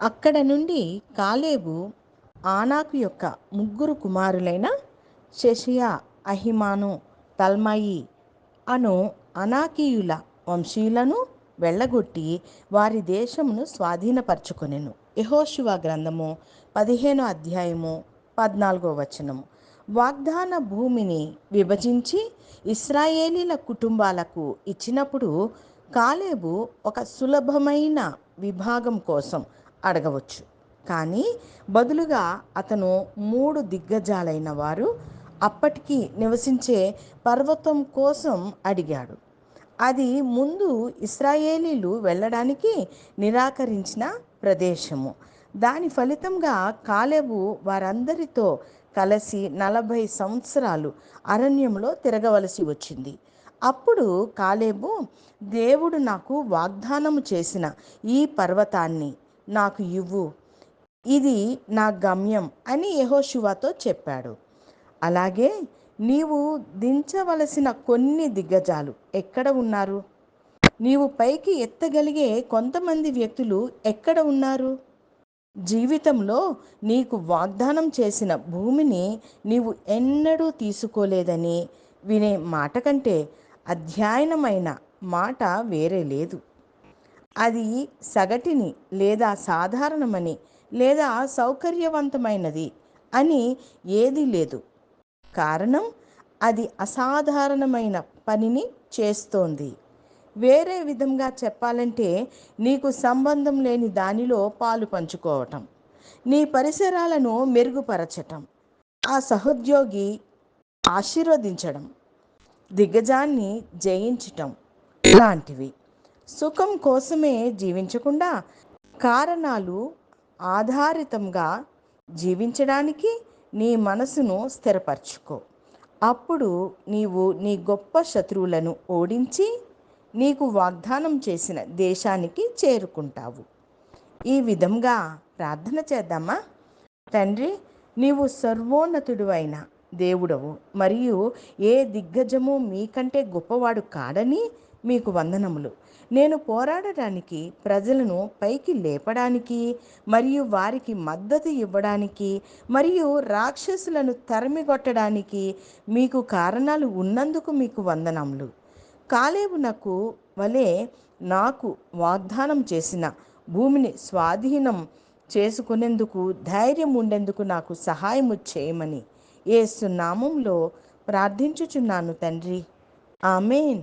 అక్కడ నుండి కాలేబు ఆనాకు యొక్క ముగ్గురు కుమారులైన శశియా అహిమాను తల్మాయి అను అనాకీయుల వంశీయులను వెళ్ళగొట్టి వారి దేశమును స్వాధీనపరచుకొనెను. యహోశివ గ్రంథము పదిహేనో అధ్యాయము పద్నాలుగో వచనము. వాగ్దాన భూమిని విభజించి ఇస్రాయేలీల కుటుంబాలకు ఇచ్చినప్పుడు కాలేబు ఒక సులభమైన విభాగం కోసం అడగవచ్చు. కానీ బదులుగా అతను మూడు దిగ్గజాలైన వారు అప్పటికి నివసించే పర్వతం కోసం అడిగాడు. అది ముందు ఇస్రాయేలీలు వెళ్ళడానికి నిరాకరించిన ప్రదేశము. దాని ఫలితంగా కాలేబు వారందరితో కలిసి నలభై సంవత్సరాలు అరణ్యంలో తిరగవలసి వచ్చింది. అప్పుడు కాలేబు దేవుడు నాకు వాగ్దానము చేసిన ఈ పర్వతాన్ని నాకు ఇవ్వు. ఇది నా గమ్యం అని యహోశివాతో చెప్పాడు. అలాగే నీవు దించవలసిన కొన్ని దిగ్గజాలు ఎక్కడ ఉన్నారు? నీవు పైకి ఎత్తగలిగే కొంతమంది వ్యక్తులు ఎక్కడ ఉన్నారు? జీవితంలో నీకు వాగ్దానం చేసిన భూమిని నీవు ఎన్నడూ తీసుకోలేదని వినే మాట కంటే అధ్యయనమైన మాట వేరే లేదు. అది సగటిని లేదా సాధారణమని లేదా సౌకర్యవంతమైనది అని ఏదీ లేదు. కారణం అది అసాధారణమైన పనిని చేస్తోంది. వేరే విధంగా చెప్పాలంటే నీకు సంబంధం లేని దానిలో పాలు పంచుకోవటం నీ పరిసరాలను మెరుగుపరచటం ఆ సహోద్యోగి ఆశీర్వదించడం దిగ్గజాన్ని జయించటం లాంటివి. సుఖం కోసమే జీవించకుండా కారణాలు ఆధారితంగా జీవించడానికి నీ మనసును స్థిరపరచుకో. అప్పుడు నీవు నీ గొప్ప శత్రువులను ఓడించి నీకు వాగ్దానం చేసిన దేశానికి చేరుకుంటావు. ఈ విధంగా ప్రార్థన చేద్దామా? తండ్రి నీవు సర్వోన్నతుడు అయిన దేవుడవు మరియు ఏ దిగ్గజము మీకంటే గొప్పవాడు కాడని మీకు వందనములు. నేను పోరాడటానికి ప్రజలను పైకి లేపడానికి మరియు వారికి మద్దతు ఇవ్వడానికి మరియు రాక్షసులను తరిమిగొట్టడానికి మీకు కారణాలు ఉన్నందుకు మీకు వందనములు. కాలేబునకు వలె నాకు వాగ్దానం చేసిన భూమిని స్వాధీనం చేసుకునేందుకు ధైర్యం ఉండేందుకు నాకు సహాయము చేయమని ఏసు నామంలో ప్రార్థించుచున్నాను తండ్రి. ఆమెన్.